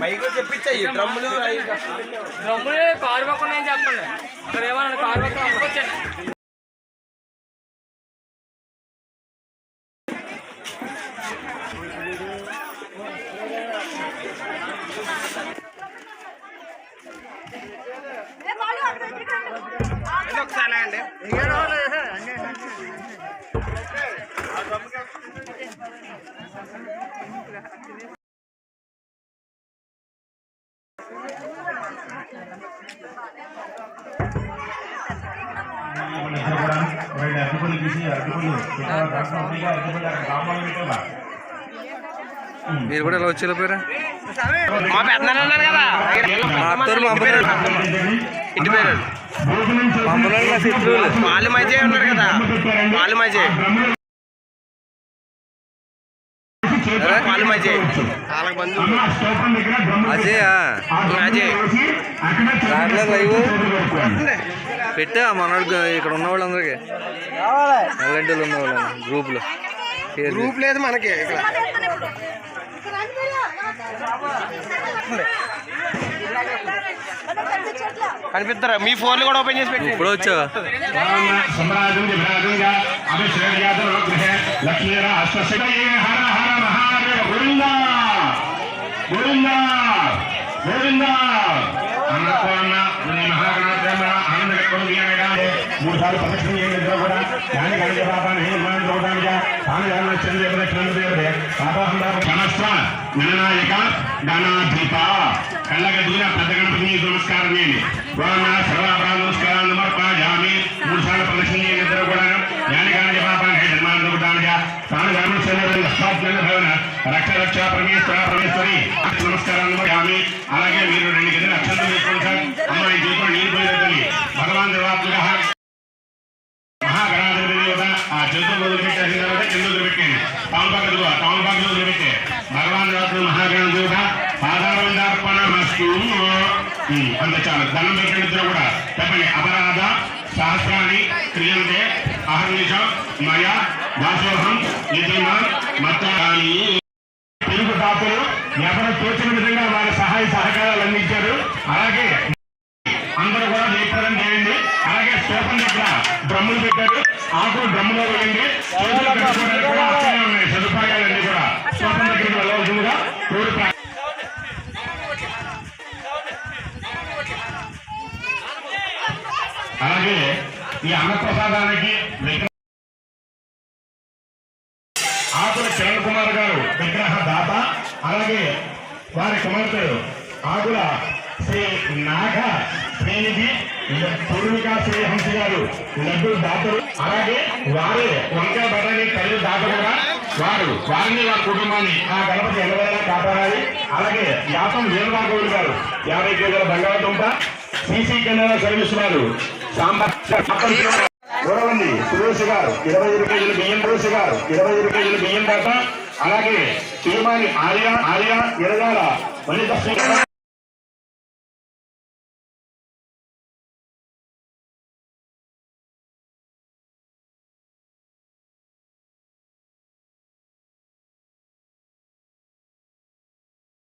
Mic చెప్పించాయి డ్రమ్ములు డ్రమ్ములు. Car పక్కన చెప్పండి. అక్కడ ఏమన్నా కారు పక్కన ఒకసారి అండి అరటిపళ్ళు తీసి అరటిపళ్ళు అరటిపళ్ళు మీరు కూడా ఇలా వచ్చి వెళ్ళిపోయారా మా పెద్దనాన్న ఉన్నారు కదా. మా అత్తోరు మా అమ్మగారు. ఇంటి పేరు. మా అమ్మగారు నా శత్రువులు వాళ్ళు. మధ్య ఉన్నారు కదా. వాళ్ళు మధ్య. వాళ్ళు మధ్య. వాళ్ళకి బంధువులు అజయ్ అజయ్ దాంట్లో లైవ్. పెట్టా మనోడు ఇక్కడ ఉన్న వాళ్ళందరికీ అలాంటి వాళ్ళు ఉన్న వాళ్ళు గ్రూప్లో. గ్రూప్ లేదు మనకి ఇక్కడ. కనిపిస్తారా? మీ ఫోన్లు కూడా ఓపెన్ చేసి పెట్టి ఇప్పుడు వచ్చావా? గోవింద గోవింద. అన్నపూర్ణ శ్రీ ఆనంద మూడు సార్లు ప్రదక్షిణ చేయండి కూడా దాని కలిగే పాపాన్ని నిర్మాణం చూడడానికి తాను చంద్ర ప్రదక్షిణ దేవుడే పాపాహం సమస్త గణనాయక గణాధిప కళ్ళగా దూర పెద్ద గణపతి మీకు నమస్కారం చేయండి. గోణ సర్వాపరా నమస్కారం సమర్పయామి మూడు సార్లు ప్రదక్షిణ చేయండి ఇద్దరు కూడా జ్ఞాని కాని పాపాన్ని నిర్మాణం చూడడానికి తాను జాన రక్ష రక్ష పరమేశ్వర పరమేశ్వరి. నమస్కారం అలాగే మీరు రెండు గదిన అక్షంతం తీసుకోండి సార్. అమ్మాయి జీవితం నీరు పోయేదని భగవాన్ దేవాత్మక మహాగణాధిపతి దేవత ఆ చేతులు వదిలిపెట్టేసిన తర్వాత కింద వదిలిపెట్టండి వదిలిపెట్టే. భగవాన్ దేవత మహాగణ దేవత పాదారందార్పణ మస్తు అంత చాలు. ధనం పెట్టండి కూడా. చెప్పండి. అపరాధ సహస్రాన్ని క్రియంతే అహర్నిష మయ దాసోహం యజమా మత్తాని. తెలుగు దాతలు ఎవరు తోచిన విధంగా వారి సహాయ సహకారాలు అందించారు? అలాగే అందరూ కూడా దీపారం చేయండి. అలాగే స్తూపం దగ్గర డ్రమ్ములు పెట్టారు. ఆకులు డ్రమ్ములో వేయండి. కూడా ఉన్నాయి. సదుపాయాలన్నీ కూడా. స్తూపం దగ్గరికి వెళ్ళవలసిందిగా కోరి అలాగే ఈ అన్నప్రసాదానికి విగ్రహ ఆకుల కిరణ్ కుమార్ గారు విగ్రహ దాత అలాగే వారి కుమార్తెలు ఆకుల శ్రీ నాగ శ్రేణిధి పూర్విక శ్రీహంస గారు లడ్డు దాతలు. అలాగే వారి వంకాయ బటాని తల్లి దాత కూడా వారు వారిని వారి కుటుంబాన్ని ఆ గణపతి ఎల్లవేళలా కాపాడాలి. అలాగే యాతం వీరరాఘవులు గారు యాభై కేజీల బంగాళదుంప సీసీ కెమెరా సర్వీస్ వారు సాంబార్ గౌరవండి సురేష్ గారు ఇరవై ఐదు కేజీలు బియ్యం సురేష్ గారు ఇరవై ఐదు కేజీలు బియ్యం దాత. అలాగే திருமணி ஆரியா ஆரியா இளையாரா மனித